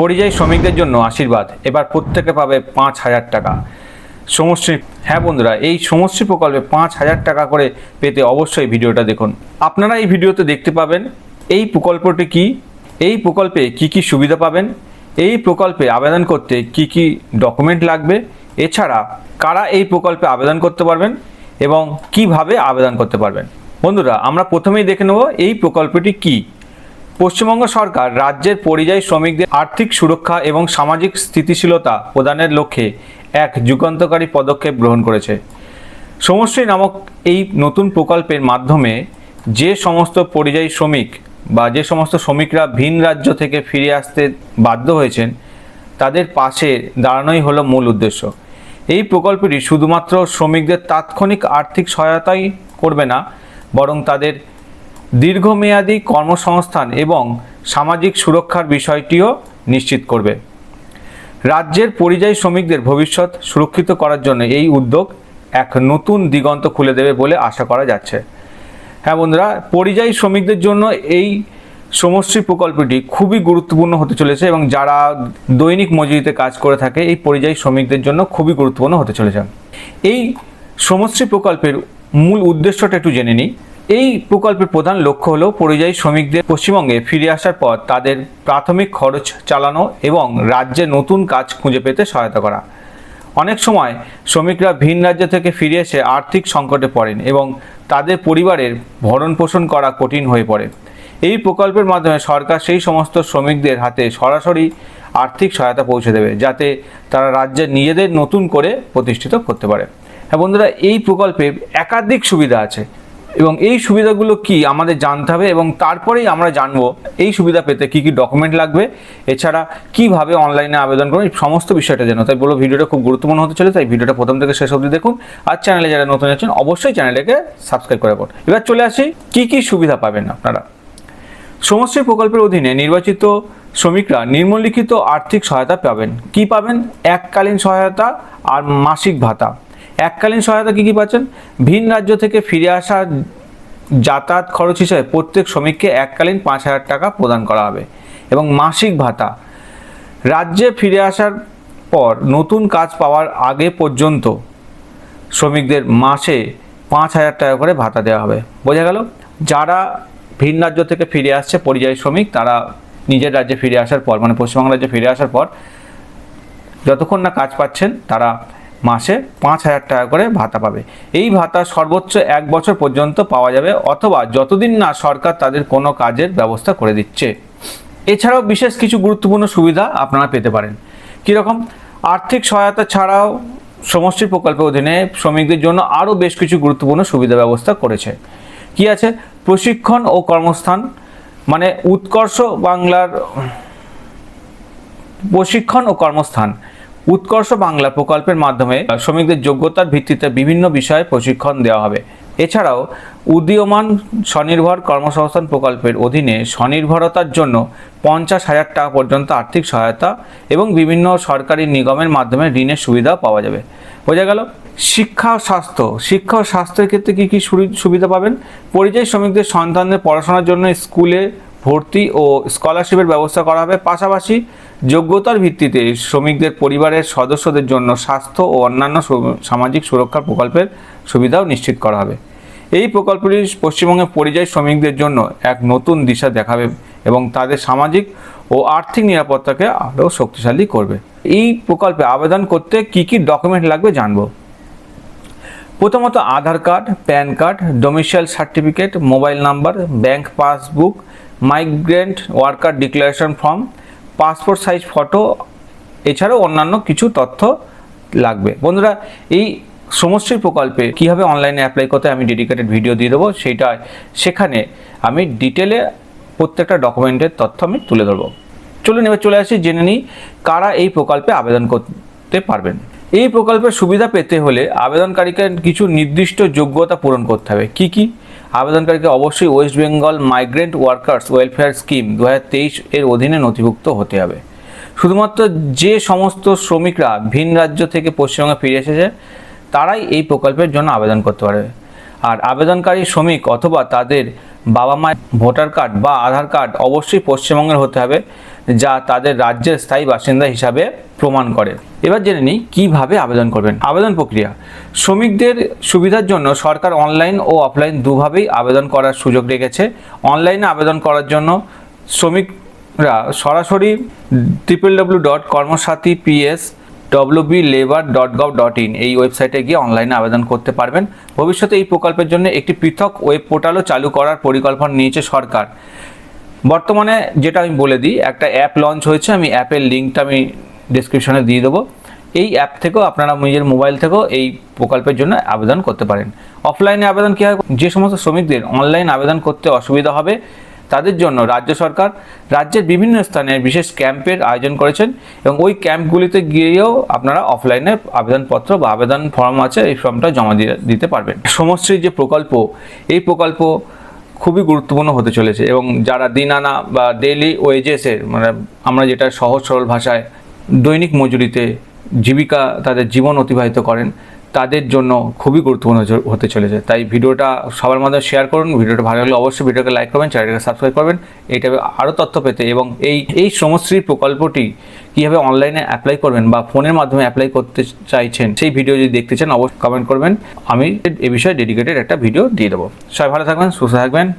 পরিযায়ী শ্রমিকদের জন্য আশীর্বাদ। এবার প্রত্যেকে পাবে পাঁচ হাজার টাকা। সমশ্রী হ্যাঁ বন্ধুরা, এই সমশ্রী প্রকল্পে পাঁচ হাজার টাকা করে পেতে অবশ্যই ভিডিওটা দেখুন। আপনারা এই ভিডিওতে দেখতে পাবেন, এই প্রকল্পটি কি, এই প্রকল্পে কি কি সুবিধা পাবেন, এই প্রকল্পে আবেদন করতে কি কি ডকুমেন্ট লাগবে, এছাড়া কারা এই প্রকল্পে আবেদন করতে পারবেন এবং কীভাবে আবেদন করতে পারবেন। বন্ধুরা, আমরা প্রথমেই দেখে নেব এই প্রকল্পটি কি। পশ্চিমবঙ্গ সরকার রাজ্যের পরিযায়ী শ্রমিকদের আর্থিক সুরক্ষা এবং সামাজিক স্থিতিশীলতা প্রদানের লক্ষ্যে এক যুগান্তকারী পদক্ষেপ গ্রহণ করেছে। সমশ্রী নামক এই নতুন প্রকল্পের মাধ্যমে যে সমস্ত পরিযায়ী শ্রমিক বা যে সমস্ত শ্রমিকরা ভিন রাজ্য থেকে ফিরে আসতে বাধ্য হয়েছেন, তাদের পাশে দাঁড়ানোই হলো মূল উদ্দেশ্য। এই প্রকল্পটি শুধুমাত্র শ্রমিকদের তাৎক্ষণিক আর্থিক সহায়তাই করবে না, বরং তাদের দীর্ঘমেয়াদী কর্মসংস্থান এবং সামাজিক সুরক্ষার বিষয়টিও নিশ্চিত করবে। রাজ্যের পরিযায়ী শ্রমিকদের ভবিষ্যৎ সুরক্ষিত করার জন্য এই উদ্যোগ এক নতুন দিগন্ত খুলে দেবে বলে আশা করা যাচ্ছে। হ্যাঁ বন্ধুরা, পরিযায়ী শ্রমিকদের জন্য এই সমশ্রী প্রকল্পটি খুবই গুরুত্বপূর্ণ হতে চলেছে এবং যারা দৈনিক মজুরিতে কাজ করে থাকে, এই পরিযায়ী শ্রমিকদের জন্য খুবই গুরুত্বপূর্ণ হতে চলেছে। এই সমশ্রী প্রকল্পের মূল উদ্দেশ্যটা একটু জেনে নিই। এই প্রকল্পের প্রধান লক্ষ্য হলো পরিযায়ী শ্রমিকদের পশ্চিমবঙ্গে ফিরে আসার পর তাদের প্রাথমিক খরচ চালানো এবং রাজ্যে নতুন কাজ খুঁজে পেতে সহায়তা করা। অনেক সময় শ্রমিকরা ভিন রাজ্য থেকে ফিরে এসে আর্থিক সংকটে পড়েন এবং তাদের পরিবারের ভরণ পোষণ করা কঠিন হয়ে পড়ে। এই প্রকল্পের মাধ্যমে সরকার সেই সমস্ত শ্রমিকদের হাতে সরাসরি আর্থিক সহায়তা পৌঁছে দেবে, যাতে তারা রাজ্যে নিজেদের নতুন করে প্রতিষ্ঠিত করতে পারে। হ্যাঁ বন্ধুরা, এই প্রকল্পে একাধিক সুবিধা আছে। এবং এই সুবিধাগুলো কি আমাদের জানতে হবে এবং তারপরেই আমরা জানব এই সুবিধা পেতে কি কি ডকুমেন্ট লাগবে। এছাড়া কীভাবে অনলাইনে আবেদন করবেন সমস্ত বিষয়টা জানো তাই বলো, ভিডিওটা খুব গুরুত্বপূর্ণ হতে চলে তাই ভিডিওটা প্রথম থেকে শেষ অবধি দেখুন। আর চ্যানেলে যারা নতুন আছেন, অবশ্যই চ্যানেলটাকে সাবস্ক্রাইব করে রাখুন। এবার চলে আসি, কি কি সুবিধা পাবেন আপনারা? সমশ্রী প্রকল্পের অধীনে নির্বাচিত শ্রমিকরা নিম্নলিখিত আর্থিক সহায়তা পাবেন। কি পাবেন? এককালীন সহায়তা আর মাসিক ভাতা। এককালীন সহায়তা কি কি পাচ্ছেন? ভিন রাজ্য থেকে ফিরে আসা যাতায়াত খরচ হিসেবে প্রত্যেক শ্রমিককে এককালীন পাঁচ হাজার টাকা প্রদান করা হবে। এবং মাসিক ভাতা। রাজ্যে ফিরে আসার পর নতুন কাজ পাওয়ার আগে পর্যন্ত শ্রমিকদের মাসে পাঁচ হাজার টাকা করে ভাতা দেওয়া হবে। বোঝা গেল? যারা ভিন রাজ্য থেকে ফিরে আসছে, পরিযায়ী শ্রমিক, তারা নিজের রাজ্যে ফিরে আসার পর মানে পশ্চিমবঙ্গ রাজ্যে ফিরে আসার পর যতক্ষণ না কাজ পাচ্ছেন, তারা মাসে পাঁচ হাজার টাকা করে ভাতা পাবে। এই ভাতা সর্বোচ্চ এক বছর পর্যন্ত পাওয়া যাবে অথবা যতদিন না সরকার তাদের কোনো কাজের ব্যবস্থা করে দিচ্ছে। এছাড়াও বিশেষ কিছু গুরুত্বপূর্ণ সুবিধা আপনারা পেতে পারেন। কীরকম? আর্থিক সহায়তা ছাড়াও সমষ্টি প্রকল্পের অধীনে শ্রমিকদের জন্য আরও বেশ কিছু গুরুত্বপূর্ণ সুবিধা ব্যবস্থা করেছে। কি আছে? প্রশিক্ষণ ও কর্মস্থান মানে উৎকর্ষ বাংলার প্রশিক্ষণ ও কর্মস্থান। উৎকর্ষ বাংলা প্রকল্পের মাধ্যমে শ্রমিকদের যোগ্যতার ভিত্তিতে বিভিন্ন বিষয়ে প্রশিক্ষণ দেওয়া হবে। এছাড়াও, উদীয়মান স্বনির্ভর কর্মসংস্থান প্রকল্পের অধীনে স্বনির্ভরতার জন্য পঞ্চাশ হাজার টাকা পর্যন্ত আর্থিক সহায়তা এবং বিভিন্ন সরকারি নিগমের মাধ্যমে ঋণের সুবিধা পাওয়া যাবে। বোঝা গেল? শিক্ষা স্বাস্থ্য। শিক্ষা ও স্বাস্থ্যের ক্ষেত্রে কী কী সুবিধা পাবেন? পরিযায়ী শ্রমিকদের সন্তানদের পড়াশোনার জন্য স্কুলে ভর্তি ও স্কলারশিপের ব্যবস্থা করা হবে। পাশাপাশি যোগ্যতার ভিত্তিতে শ্রমিকদের পরিবারের সদস্যদের জন্য স্বাস্থ্য ও অন্যান্য সামাজিক সুরক্ষা প্রকল্পের সুবিধাও নিশ্চিত করা হবে। এই প্রকল্পটি পশ্চিমবঙ্গের পরিযায়ী শ্রমিকদের জন্য এক নতুন দিশা দেখাবে এবং তাদের সামাজিক ও আর্থিক নিরাপত্তাকে আরও শক্তিশালী করবে। এই প্রকল্পে আবেদন করতে কি কি ডকুমেন্ট লাগবে জানব। প্রথমত Aadhaar card, PAN card domicile certificate mobile number bank passbook migrant worker declaration form passport size photo এছাড়াও অন্যান্য কিছু তথ্য লাগবে। বন্ধুরা, এই সমষ্টির প্রকল্পে কীভাবে অনলাইনে অ্যাপ্লাই করতে আমি ডেডিকেটেড ভিডিও দিয়ে দেবো, সেইটা সেখানে আমি ডিটেলে প্রত্যেকটা ডকুমেন্টের তথ্য আমি তুলে ধরবো। চলুন এবার চলে আসি, জেনে নিই কারা এই প্রকল্পে আবেদন করতে পারবেন। এই প্রকল্পের সুবিধা পেতে হলে আবেদনকারীকে কিছু নির্দিষ্ট যোগ্যতা পূরণ করতে হবে। কি কি? আবেদনকারীকে অবশ্যই West Bengal migrant workers welfare scheme দু এর অধীনে নথিভুক্ত হতে হবে। শুধুমাত্র যে সমস্ত শ্রমিকরা ভিন রাজ্য থেকে পশ্চিমবঙ্গে ফিরে এসেছে, তারাই এই প্রকল্পের জন্য আবেদন করতে পারবে আর আবেদনকারী শ্রমিক অথবা তাদের বাবা মায়ের ভোটার কার্ড বা আধার কার্ড অবশ্যই পশ্চিমবঙ্গের হতে হবে। যা তাদের রাজ্যের স্থায়ী বাসিন্দা হিসাবে প্রমাণ করে। এবার জেনে নিই কীভাবে আবেদন করবেন। আবেদন প্রক্রিয়া। শ্রমিকদের সুবিধার জন্য সরকার অনলাইন ও অফলাইন দুভাবেই আবেদন করার সুযোগ রেখেছে। অনলাইনে আবেদন করার জন্য শ্রমিকরা সরাসরি triple W dot Karmasathi PS WB labour dot gov dot in এই ওয়েবসাইটে গিয়ে অনলাইনে আবেদন করতে পারবেন। ভবিষ্যতে এই প্রকল্পের জন্য একটি পৃথক ওয়েব পোর্টালও চালু করার পরিকল্পনা নিয়েছে সরকার। বর্তমানে যেটা আমি বলে দিই, একটা অ্যাপ লঞ্চ হয়েছে, আমি অ্যাপের লিঙ্কটা আমি ডিসক্রিপশনে দিয়ে দেবো। এই অ্যাপ থেকেও আপনারা নিজের মোবাইল থেকেও এই প্রকল্পের জন্য আবেদন করতে পারেন। অফলাইনে আবেদন কী হয়? যে সমস্ত শ্রমিকদের অনলাইন আবেদন করতে অসুবিধা হবে, তাদের জন্য রাজ্য সরকার রাজ্যের বিভিন্ন স্থানে বিশেষ ক্যাম্পের আয়োজন করেছেন এবং ওই ক্যাম্পগুলিতে গিয়েও আপনারা অফলাইনে আবেদনপত্র বা আবেদন ফর্ম আছে, এই ফর্মটা জমা দিয়ে দিতে পারবেন। সমশ্রী যে প্রকল্প, এই প্রকল্প খুবই গুরুত্বপূর্ণ হতে চলেছে এবং যারা দিন আনা বা ডেইলি ওয়েজেসের মানে আমরা যেটা সহজ সরল ভাষায় দৈনিক মজুরিতে জীবিকা তাদের জীবন অতিবাহিত করেন তাদের জন্য খুবই গুরুত্বপূর্ণ হতে- চলেছে। তাই ভিডিওটা সবার মধ্যে শেয়ার করুন, ভিডিওটা ভালো লাগলে অবশ্যই ভিডিওকে লাইক করবেন চ্যানেলটাকে সাবস্ক্রাইব করবেন। এইটা আরও তথ্য পেতে এবং এই এই শ্রমশ্রী প্রকল্পটি কীভাবে অনলাইনে অ্যাপ্লাই করবেন বা ফোনের মাধ্যমে অ্যাপ্লাই করতে চাইছেন, সেই ভিডিও যদি দেখতে চান, অবশ্যই কমেন্ট করবেন। আমি এ বিষয়ে ডেডিকেটেড একটা ভিডিও দিয়ে দেবো। সবাই ভালো থাকবেন, সুস্থ থাকবেন।